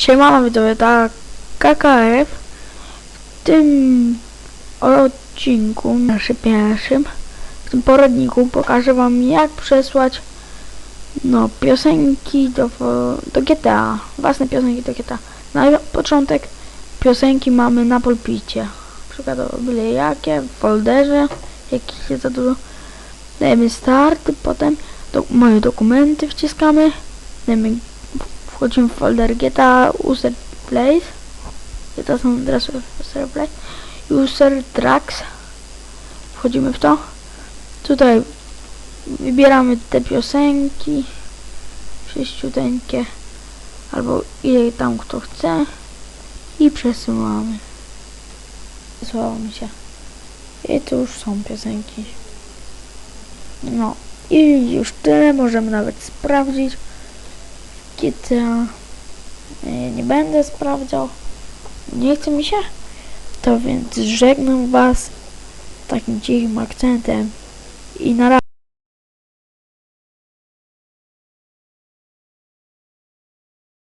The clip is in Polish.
Siemano widzowie, tak KKF w tym odcinku, naszym pierwszym, w tym poradniku pokażę wam jak przesłać no piosenki do, do GTA, własne piosenki do GTA. Na początek piosenki mamy na pulpicie, przykładowo byle jakie, w folderze, jakich jest za dużo. Dajemy start, potem do, moje dokumenty wciskamy, dajemy wchodzimy w folder GTA User Place. GTA są adresy User Place. User Tracks. Wchodzimy w to. Tutaj wybieramy te piosenki. Sześciuteńkie albo ile tam kto chce. I przesyłamy. Wysłało mi się. I tu już są piosenki. No i już tyle. Możemy nawet sprawdzić GTA nie, nie będę sprawdzał. Nie chce mi się? To więc żegnam was takim cichym akcentem i na razie